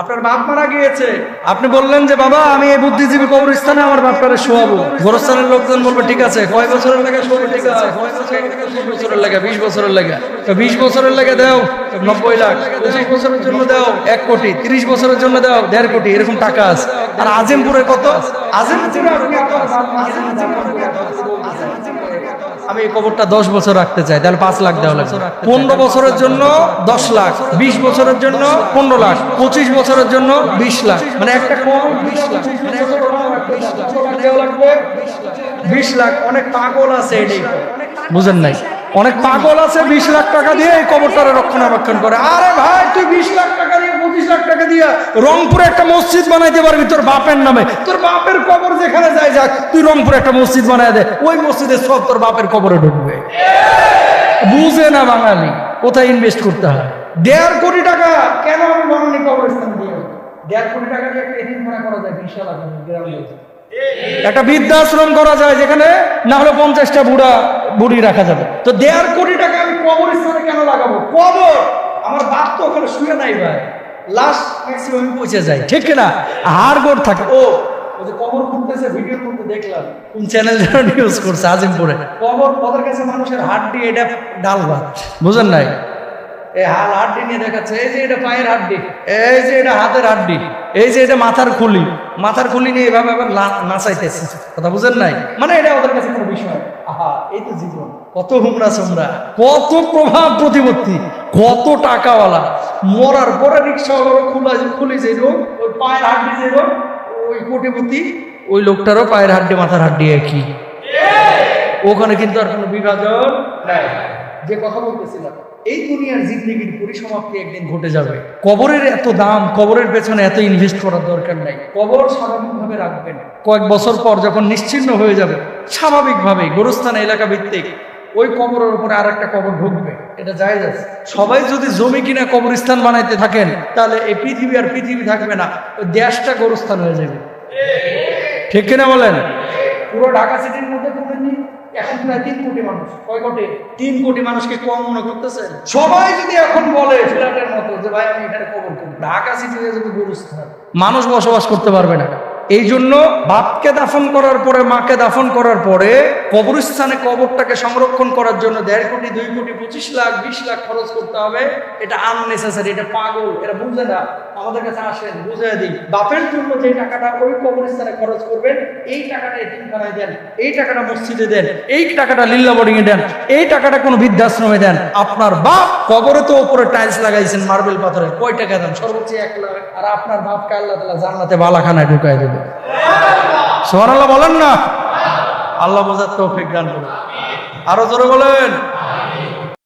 আপনার বাপ মারা গিয়েছে। আপনি বললেন যে, বাবা, আমি এই বুদ্ধিজীবী কবরস্থানে আমার বাপটারে শোয়াবো। গোরস্থানের লোকজন বলবে, ঠিক আছে। কয় বছরের লেগে শোয়াবো ঠিক আছে? বছরের লেগে বিশ বছরের লেগে তো বিশ বছরের লেগে দাও, নব্বই লাখ। পঁচিশ বছরের জন্য দাও, এক কোটি। তিরিশ বছরের জন্য দাও, দেড় কোটি। এরকম টাকা আছে। আর আজিমপুরে কত? আজিমপুরে আপনি আপনার বাপ- আজিমপুরে কত আছে? আমি এই কবরটা দশ বছর রাখতে চাই, তাহলে পাঁচ লাখ দেওয়া লাগবে। পনেরো বছরের জন্য দশ লাখ, বিশ বছরের জন্য পনেরো লাখ, পঁচিশ বছরের জন্য বিশ লাখ। মানে একটা কম বিশ লাখ মানে বিশ লাখ। অনেক পাগল আছে এটাই বুঝেন নাই? অনেক পাগল আছে বিশ লাখ টাকা দিয়ে এই কবরটারে রক্ষণাবেক্ষণ করে। আরে ভাই, তুই বিশ লাখ টাকা দিয়ে পঁচিশ লাখ টাকা দিয়ে রংপুরে একটা মসজিদ বানাইতে পারবি তোর বাপের নামে। তোর বাপের কবর যেখানে যায় যাক, তুই রংপুরে একটা মসজিদ বানাই দে। ওই মসজিদের সব তোর বাপের কবরে ঢুকবে। বুঝে না বাঙালি, কোথায় ইনভেস্ট করতে হয়? দেড় কোটি টাকা কেন আমি বানানি কবরস্থান দিয়ে একটা বৃদ্ধাশ্রম করা যায় যেখানে, না হলে পঞ্চাশটা বুড়া, বুড়ি রাখা যাবে। তো দেড় কোটি টাকা আমি কবরস্থানে কেন লাগাবো? কবর! আমার বাপ তো ওখানে শুয়ে নাই ভাই। লাস্ট ম্যাক্সিমামে পৌঁছে যায় ঠিক না হার গোড় থাকে। ও যে কবর খুঁজতেছে ভিডিওর মধ্যে দেখলাম। কোন চ্যানেল যেন নিউজ করছে আজিমপুরে? কবর ওদের কাছে মানুষের হাড্ডি এটা ডাল ভাত। বুঝেন নাই? এই হাল হাড্ডি নিয়ে দেখাচ্ছে। এই যে এটা পায়ের হাড্ডি এই যে এটা হাতের হাড্ডি এই যে এটা মাথার খুলি মাথার খুলি নিয়ে এভাবে আবার নাচাইতেছে। কথা বুঝেন নাই? মানে এটা ওদের কাছে কোনো বিষয় আহা এই তো জীবন। কত হুমরা সুমরা কত প্রভাব প্রতিপত্তি কত টাকাওয়ালা। মরার পরে রিক্সাওয়ালারও খুলা খুলি যে রোগ ওই পায়ের হাড্ডি যে রোগ ওই কোটিপতি ওই লোকটারও পায়ের হাড্ডি মাথার হাড্ডি একই। ওখানে কিন্তু আর কোনো বিভাজন নাই। যে কথা বলতেছিলাম এই দুনিয়ার জিন্দগির পরিসমাপ্তি একদিন ঘটে যাবে। কবরের এত দাম, কবরের পেছনে এত ইনভেস্ট করার দরকার নাই। কবর স্বাভাবিকভাবে রাখবেন। কয়েক বছর পর যখন নিশ্চিন্ন হয়ে যাবে স্বাভাবিকভাবে গোরস্থান এলাকা ভিত্তিক ওই কবরের উপরে আর একটা কবর ঢুকবে। এটা যায় যাচ্ছে সবাই যদি জমি কিনা কবরস্থান বানাইতে থাকেন, তাহলে এই পৃথিবী আর পৃথিবী থাকবে না। ওই দেশটা গোরস্থান হয়ে যাবে। ঠিক কিনা বলেন? পুরো ঢাকা সিটির এখন প্রায় তিন কোটি মানুষ। কয় কোটি? তিন কোটি মানুষকে কম মনে করতেছে সবাই যদি এখন বলে ফ্ল্যাটের মতো যে ভাই আমি এখানে কবর করি ঢাকা সিটিতে যদি গুরুস্থান মানুষ বসবাস করতে পারবে না। এই জন্য বাপকে দাফন করার পরে, মাকে দাফন করার পরে কবরস্থানে কবরটাকে সংরক্ষণ করার জন্য দেড় কোটি, দুই কোটি, পঁচিশ লাখ, বিশ লাখ খরচ করতে হবে। এটা আননেসেসারি এটা পাগল এটা বুঝে না। আমাদের কাছে আসেন বুঝে দিই। বাপের জন্য যে টাকাটা ওই কবরস্থানে খরচ করবেন, এই টাকাটা এতিমখানায় দেন, এই টাকাটা মসজিদে দেন, এই টাকাটা লিল্লা এ দেন, এই টাকাটা কোনো বৃদ্ধাশ্রমে দেন। আপনার বাপ কবরে তো উপরে টাইলস লাগাইছেন মার্বেল পাথরে। কয় টাকা দেন? সর্বোচ্চ এক লাখ। আর আপনার বাপকে আল্লাহ তালা জান্নাতে বালাখানায় ঢুকাই দেবে। সোহান আল্লাহ বলেন না? আল্লাহ বোঝার তৌফিক দান আরও জোরে বলেন।